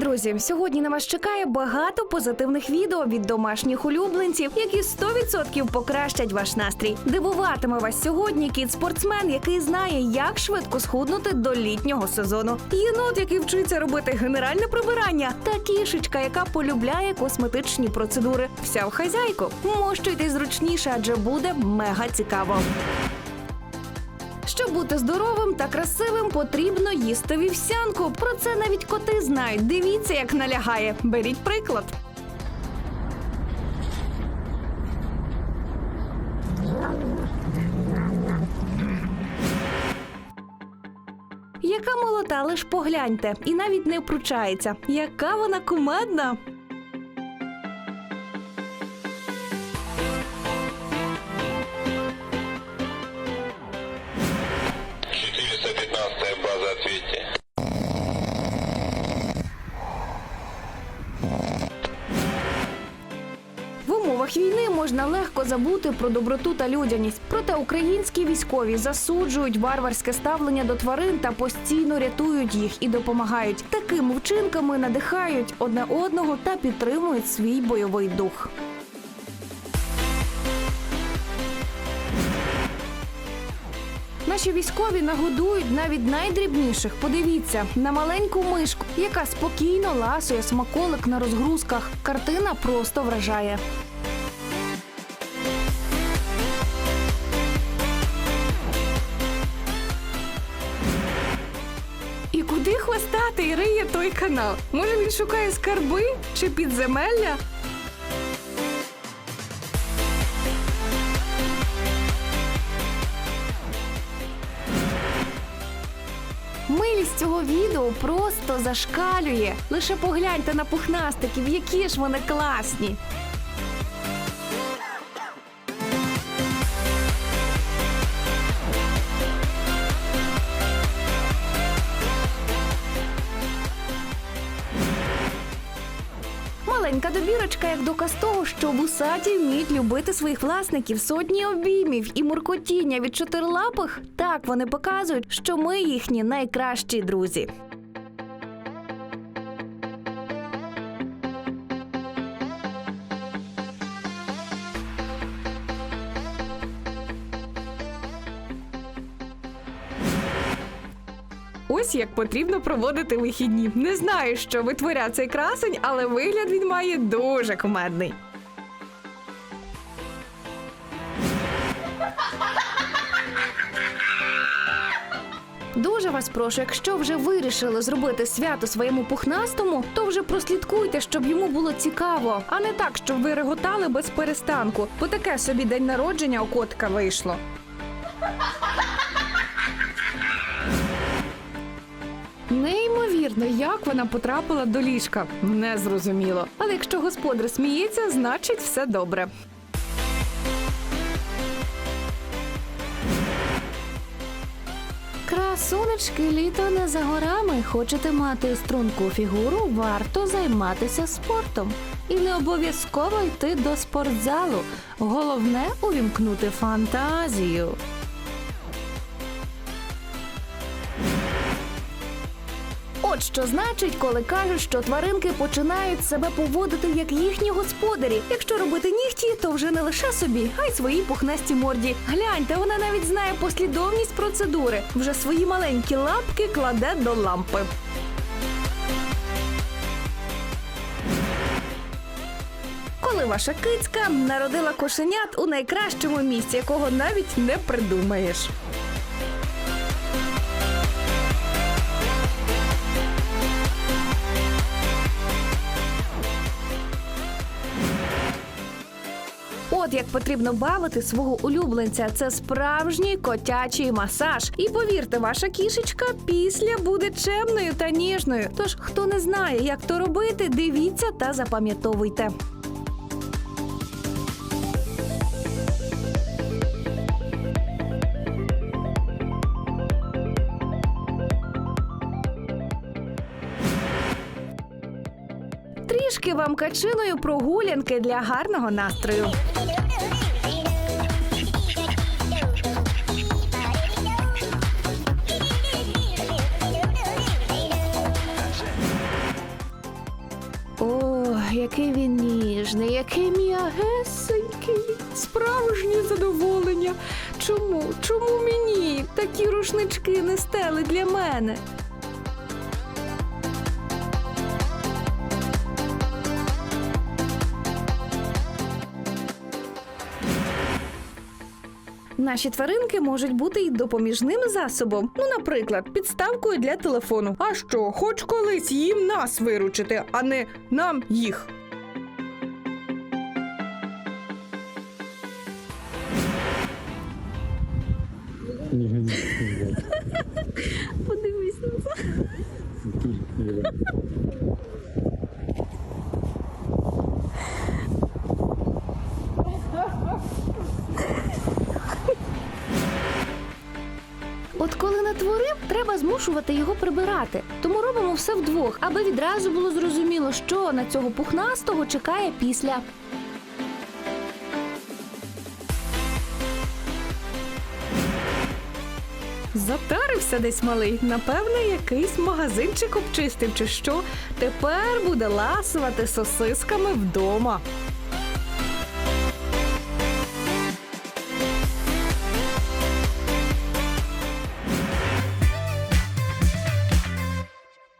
друзі! Сьогодні на вас чекає багато позитивних відео від домашніх улюбленців, які 100% покращать ваш настрій. Дивуватиме вас сьогодні кіт спортсмен, який знає, як швидко схуднути до літнього сезону. Єнот, який вчиться робити генеральне прибирання, та кішечка, яка полюбляє косметичні процедури. Вся в хазяйку. Мощуйтесь зручніше, адже буде мега цікаво. Щоб бути здоровим та красивим, потрібно їсти вівсянку. Про це навіть коти знають. Дивіться, як налягає. Беріть приклад. Яка молота, лиш погляньте, і навіть не впручається. Яка вона кумедна. 415 база. В умовах війни можна легко забути про доброту та людяність. Проте українські військові засуджують варварське ставлення до тварин та постійно рятують їх і допомагають. Такими вчинками надихають одне одного та підтримують свій бойовий дух. Наші військові нагодують навіть найдрібніших. Подивіться на маленьку мишку, яка спокійно ласує смаколик на розгрузках. Картина просто вражає. І куди хвостатий риє той канал? Може він шукає скарби чи підземелля? Цього відео просто зашкалює. Лише погляньте на пухнастиків, які ж вони класні. Маленька добірочка як доказ того, що вусаті вміють любити своїх власників сотні обіймів і муркотіння від чотирилапих. Так вони показують, що ми їхні найкращі друзі. Ось як потрібно проводити вихідні. Не знаю, що витворяє цей красень, але вигляд він має дуже кумедний. Дуже вас прошу, якщо вже вирішили зробити свято своєму пухнастому, то вже прослідкуйте, щоб йому було цікаво, а не так, щоб ви реготали без перестанку, бо таке собі день народження у котика вийшло. Неймовірно, як вона потрапила до ліжка. Не зрозуміло. Але якщо господар сміється, значить все добре. Красунечки, літо не за горами. Хочете мати струнку фігуру, варто займатися спортом. І не обов'язково йти до спортзалу. Головне увімкнути фантазію. От що значить, коли кажуть, що тваринки починають себе поводити як їхні господарі. Якщо робити нігті, то вже не лише собі, а й своїй пухнасті морді. Гляньте, вона навіть знає послідовність процедури. Вже свої маленькі лапки кладе до лампи. Коли ваша кицька народила кошенят у найкращому місці, якого навіть не придумаєш. От як потрібно бавити свого улюбленця. Це справжній котячий масаж. І повірте, ваша кішечка після буде чемною та ніжною. Тож, хто не знає, як то робити, дивіться та запам'ятовуйте. Трішки вам качиною прогулянки для гарного настрою. Ніжний, який м'ягесенький. Справжнє задоволення. Чому? Чому мені такі рушнички не стели для мене? Наші тваринки можуть бути й допоміжним засобом. Ну, наприклад, підставкою для телефону. А що, хоч колись їм нас виручити, а не нам їх. Подивись на це. От коли натворив, треба змушувати його прибирати. Тому робимо все вдвох, аби відразу було зрозуміло, що на цього пухнастого чекає після. Затарився десь малий. Напевне, якийсь магазинчик обчистив чи що. Тепер буде ласувати сосисками вдома.